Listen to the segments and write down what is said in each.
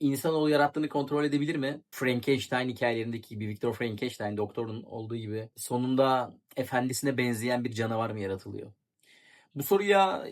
insanoğlu yarattığını kontrol edebilir mi? Frankenstein hikayelerindeki gibi Victor Frankenstein doktorun olduğu gibi sonunda efendisine benzeyen bir canavar mı yaratılıyor? Bu soruya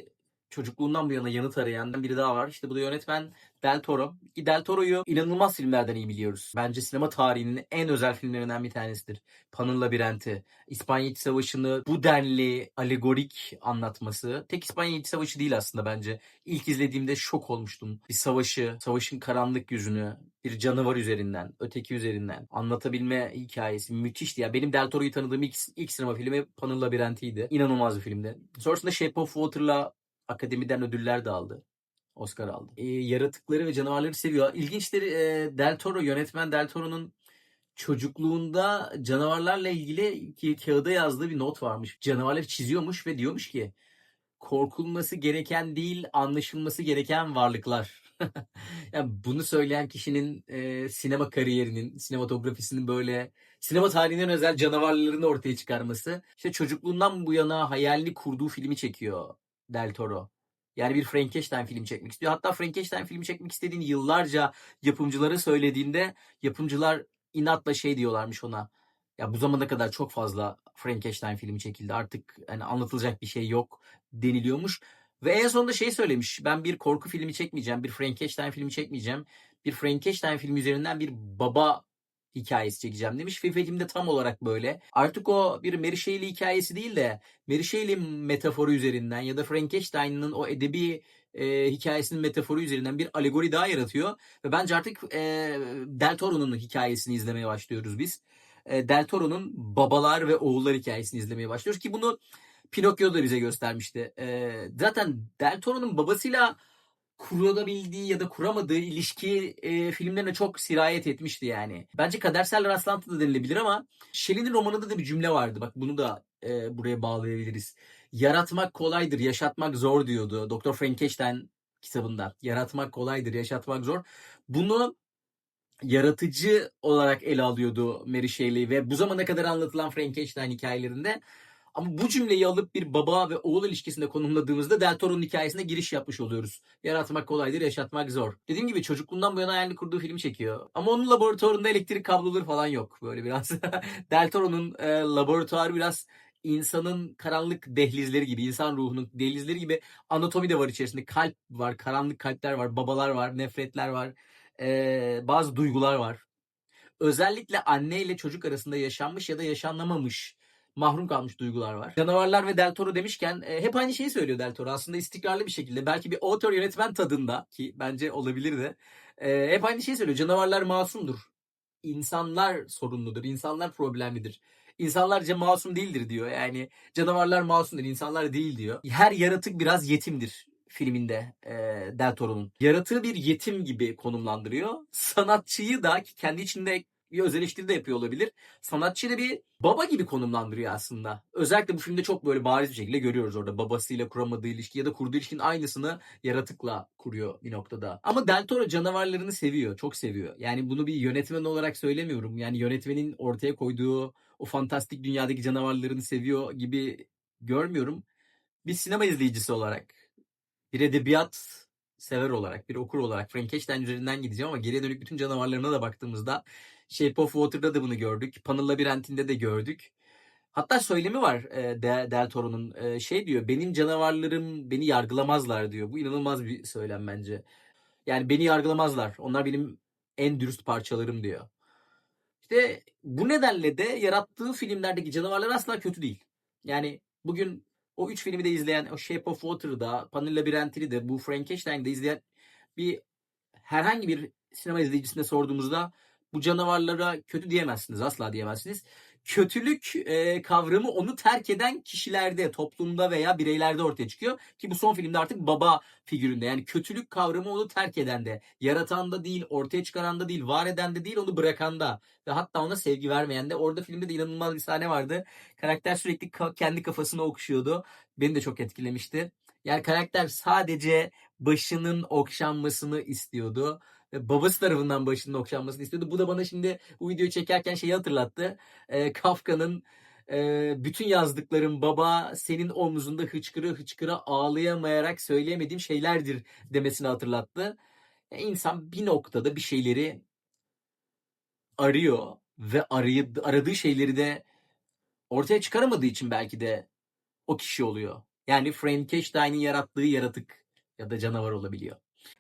çocukluğundan bu yana yanıt arayan biri daha var. İşte bu da yönetmen Del Toro. Del Toro'yu inanılmaz filmlerden iyi biliyoruz. Bence sinema tarihinin en özel filmlerinden bir tanesidir. Pan'ın Labirenti, İspanya İç Savaşı'nı bu denli alegorik anlatması. Tek İspanya İç Savaşı değil aslında bence. İlk izlediğimde şok olmuştum. Bir savaşı, savaşın karanlık yüzünü, bir canavar üzerinden, öteki üzerinden anlatabilme hikayesi müthişti. Ya benim Del Toro'yu tanıdığım ilk, ilk sinema filmi Pan'ın Labirenti'ydi. İnanılmaz bir filmdi. Sonrasında Shape of Water'la akademiden ödüller de aldı. Oscar aldı. E, yaratıkları ve canavarları seviyor. İlginçtir e, Del Toro, yönetmen Del Toro'nun çocukluğunda canavarlarla ilgili ki kağıda yazdığı bir not varmış. Canavarları çiziyormuş ve diyormuş ki korkulması gereken değil, anlaşılması gereken varlıklar. yani bunu söyleyen kişinin e, sinema kariyerinin, sinematografisinin böyle sinema tarihinden özel canavarlarını ortaya çıkarması. İşte çocukluğundan bu yana hayalini kurduğu filmi çekiyor Del Toro. Yani bir Frankenstein filmi çekmek istiyor. Hatta Frankenstein filmi çekmek istediğini yıllarca yapımcılara söylediğinde yapımcılar inatla şey diyorlarmış ona. Ya bu zamana kadar çok fazla Frankenstein filmi çekildi. Artık hani anlatılacak bir şey yok deniliyormuş. Ve en sonunda şey söylemiş. Ben bir korku filmi çekmeyeceğim. Bir Frankenstein filmi çekmeyeceğim. Bir Frankenstein filmi üzerinden bir baba hikayesi çekeceğim demiş. Ve film de tam olarak böyle. Artık o bir Mary Shelley hikayesi değil de Mary Shelley metaforu üzerinden ya da Frankenstein'ın o edebi e, hikayesinin metaforu üzerinden bir alegori daha yaratıyor. Ve bence artık e, Del Toro'nun hikayesini izlemeye başlıyoruz biz. E, Del Toro'nun babalar ve oğullar hikayesini izlemeye başlıyoruz ki bunu Pinokyo da bize göstermişti. E, zaten Del Toro'nun babasıyla kurulabildiği ya da kuramadığı ilişki e, filmlerine çok sirayet etmişti yani. Bence kadersel rastlantı da denilebilir ama Shelley'nin romanında da bir cümle vardı. Bak bunu da e, buraya bağlayabiliriz. Yaratmak kolaydır, yaşatmak zor diyordu. Doktor Frankenstein kitabında. Yaratmak kolaydır, yaşatmak zor. Bunu yaratıcı olarak ele alıyordu Mary Shelley ve bu zamana kadar anlatılan Frankenstein hikayelerinde ama bu cümleyi alıp bir baba ve oğul ilişkisinde konumladığımızda Del Toro'nun hikayesine giriş yapmış oluyoruz. Yaratmak kolaydır, yaşatmak zor. Dediğim gibi çocukluğundan bu yana hayalini kurduğu filmi çekiyor. Ama onun laboratuvarında elektrik kabloları falan yok. Böyle biraz. Del Toro'nun e, laboratuvarı biraz insanın karanlık dehlizleri gibi, insan ruhunun dehlizleri gibi anatomi de var içerisinde. Kalp var, karanlık kalpler var, babalar var, nefretler var, e, bazı duygular var. Özellikle anne ile çocuk arasında yaşanmış ya da yaşanamamış mahrum kalmış duygular var. Canavarlar ve Del Toro demişken e, hep aynı şeyi söylüyor Del Toro. Aslında istikrarlı bir şekilde belki bir author yönetmen tadında ki bence olabilir de e, hep aynı şeyi söylüyor. Canavarlar masumdur. İnsanlar sorunludur. İnsanlar problemlidir. İnsanlarca masum değildir diyor. Yani canavarlar masumdur, insanlar değil diyor. Her yaratık biraz yetimdir filminde e, Del Toro'nun. Yaratığı bir yetim gibi konumlandırıyor. Sanatçıyı da ki kendi içinde bir öz eleştiri de yapıyor olabilir. Sanatçıyı da bir baba gibi konumlandırıyor aslında. Özellikle bu filmde çok böyle bariz bir şekilde görüyoruz orada. Babasıyla kuramadığı ilişki ya da kurduğu ilişkinin aynısını yaratıkla kuruyor bir noktada. Ama Del Toro canavarlarını seviyor. Çok seviyor. Yani bunu bir yönetmen olarak söylemiyorum. Yani yönetmenin ortaya koyduğu o fantastik dünyadaki canavarlarını seviyor gibi görmüyorum. Bir sinema izleyicisi olarak, bir edebiyat sever olarak, bir okur olarak Frankenstein üzerinden gideceğim ama geriye dönük bütün canavarlarına da baktığımızda Shape of Water'da da bunu gördük. Panel Labirentinde de gördük. Hatta söylemi var e, Del Toro'nun. E, şey diyor, benim canavarlarım beni yargılamazlar diyor. Bu inanılmaz bir söylem bence. Yani beni yargılamazlar. Onlar benim en dürüst parçalarım diyor. İşte bu nedenle de yarattığı filmlerdeki canavarlar asla kötü değil. Yani bugün o üç filmi de izleyen, o Shape of Water'da, Panel Labirentini de, bu Frankenstein'de izleyen bir herhangi bir sinema izleyicisine sorduğumuzda bu canavarlara kötü diyemezsiniz. Asla diyemezsiniz. Kötülük e, kavramı onu terk eden kişilerde, toplumda veya bireylerde ortaya çıkıyor. Ki bu son filmde artık baba figüründe. Yani kötülük kavramı onu terk eden de, yaratan da değil, ortaya çıkaran da değil, var eden de değil, onu bırakan da. Ve hatta ona sevgi vermeyen de. Orada filmde de inanılmaz bir sahne vardı. Karakter sürekli ka- kendi kafasını okşuyordu. Beni de çok etkilemişti. Yani karakter sadece başının okşanmasını istiyordu babası tarafından başının okşanmasını istiyordu. Bu da bana şimdi bu videoyu çekerken şeyi hatırlattı. E, Kafka'nın e, bütün yazdıklarım baba senin omzunda hıçkıra hıçkıra ağlayamayarak söyleyemediğim şeylerdir demesini hatırlattı. E, insan bir noktada bir şeyleri arıyor ve arayı aradığı şeyleri de ortaya çıkaramadığı için belki de o kişi oluyor. Yani Frankenstein'in yarattığı yaratık ya da canavar olabiliyor.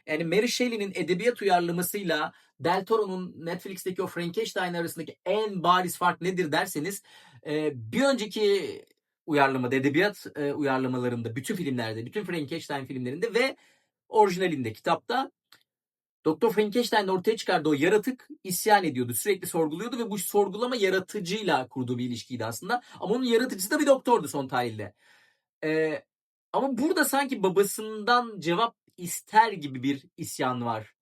Yani Mary Shelley'nin edebiyat uyarlamasıyla Del Toro'nun Netflix'teki o Frankenstein arasındaki en bariz fark nedir derseniz e, bir önceki uyarlamada, edebiyat e, uyarlamalarında, bütün filmlerde, bütün Frankenstein filmlerinde ve orijinalinde, kitapta Doktor Frankenstein ortaya çıkardığı o yaratık isyan ediyordu. Sürekli sorguluyordu ve bu sorgulama yaratıcıyla kurduğu bir ilişkiydi aslında. Ama onun yaratıcısı da bir doktordu son tahlilde. Ee, ama burada sanki babasından cevap ister gibi bir isyan var.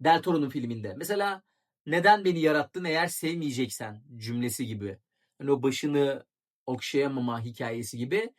Del Toro'nun filminde. Mesela neden beni yarattın eğer sevmeyeceksen cümlesi gibi. Hani o başını okşayamama hikayesi gibi.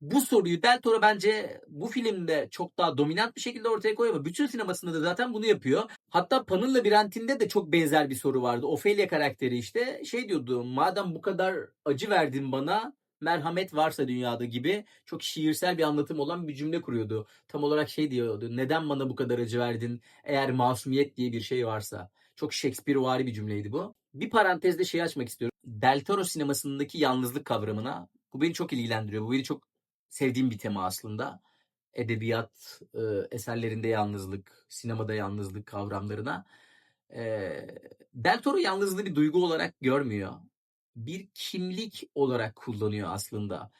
Bu soruyu Del Toro bence bu filmde çok daha dominant bir şekilde ortaya koyuyor bütün sinemasında da zaten bunu yapıyor. Hatta Pan'ın Labirentinde de çok benzer bir soru vardı. Ophelia karakteri işte şey diyordu madem bu kadar acı verdin bana merhamet varsa dünyada gibi çok şiirsel bir anlatım olan bir cümle kuruyordu. Tam olarak şey diyordu neden bana bu kadar acı verdin eğer masumiyet diye bir şey varsa. Çok Shakespeare'vari bir cümleydi bu. Bir parantezde şey açmak istiyorum. Del Toro sinemasındaki yalnızlık kavramına. Bu beni çok ilgilendiriyor. Bu beni çok sevdiğim bir tema aslında. Edebiyat e, eserlerinde yalnızlık, sinemada yalnızlık kavramlarına. E, Del Toro yalnızlığı bir duygu olarak görmüyor. Bir kimlik olarak kullanıyor aslında.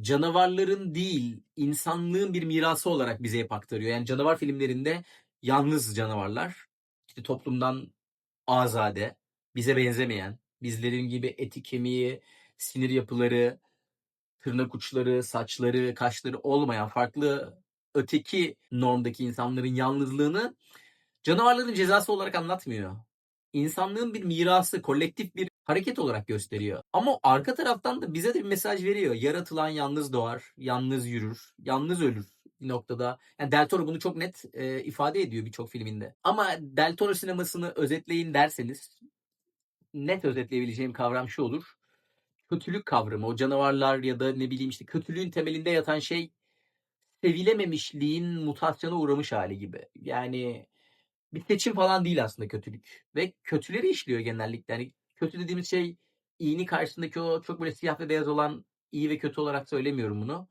Canavarların değil, insanlığın bir mirası olarak bize hep aktarıyor. Yani canavar filmlerinde yalnız canavarlar, işte toplumdan azade, bize benzemeyen, bizlerin gibi eti kemiği, sinir yapıları, tırnak uçları, saçları, kaşları olmayan farklı öteki normdaki insanların yalnızlığını canavarların cezası olarak anlatmıyor. İnsanlığın bir mirası, kolektif bir hareket olarak gösteriyor. Ama arka taraftan da bize de bir mesaj veriyor. Yaratılan yalnız doğar, yalnız yürür, yalnız ölür bir noktada. Yani Del Toro bunu çok net e, ifade ediyor birçok filminde. Ama Del Toro sinemasını özetleyin derseniz net özetleyebileceğim kavram şu olur kötülük kavramı, o canavarlar ya da ne bileyim işte kötülüğün temelinde yatan şey sevilememişliğin mutasyona uğramış hali gibi. Yani bir seçim falan değil aslında kötülük. Ve kötüleri işliyor genellikle. Yani kötü dediğimiz şey iyinin karşısındaki o çok böyle siyah ve beyaz olan iyi ve kötü olarak söylemiyorum bunu.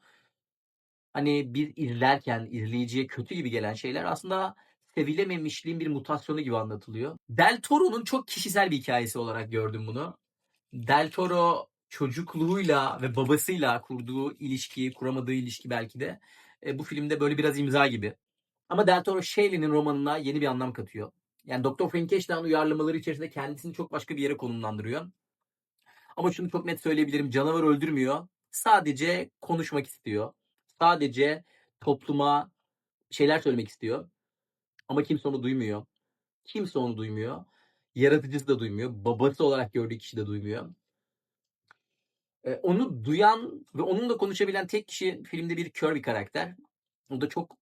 Hani bir izlerken izleyiciye kötü gibi gelen şeyler aslında sevilememişliğin bir mutasyonu gibi anlatılıyor. Del Toro'nun çok kişisel bir hikayesi olarak gördüm bunu. Del Toro çocukluğuyla ve babasıyla kurduğu ilişki, kuramadığı ilişki belki de e, bu filmde böyle biraz imza gibi. Ama Del Toro Shelley'nin romanına yeni bir anlam katıyor. Yani Doktor Frankenstein uyarlamaları içerisinde kendisini çok başka bir yere konumlandırıyor. Ama şunu çok net söyleyebilirim. Canavar öldürmüyor. Sadece konuşmak istiyor. Sadece topluma şeyler söylemek istiyor. Ama kimse onu duymuyor. Kimse onu duymuyor. Yaratıcısı da duymuyor. Babası olarak gördüğü kişi de duymuyor. Ee, onu duyan ve onunla konuşabilen tek kişi filmde bir kör bir karakter. O da çok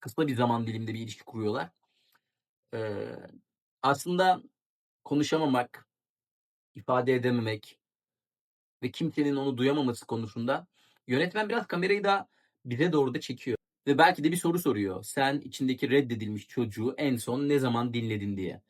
kısa bir zaman diliminde bir ilişki kuruyorlar. Ee, aslında konuşamamak, ifade edememek ve kimsenin onu duyamaması konusunda yönetmen biraz kamerayı da bize doğru da çekiyor. Ve belki de bir soru soruyor. Sen içindeki reddedilmiş çocuğu en son ne zaman dinledin diye.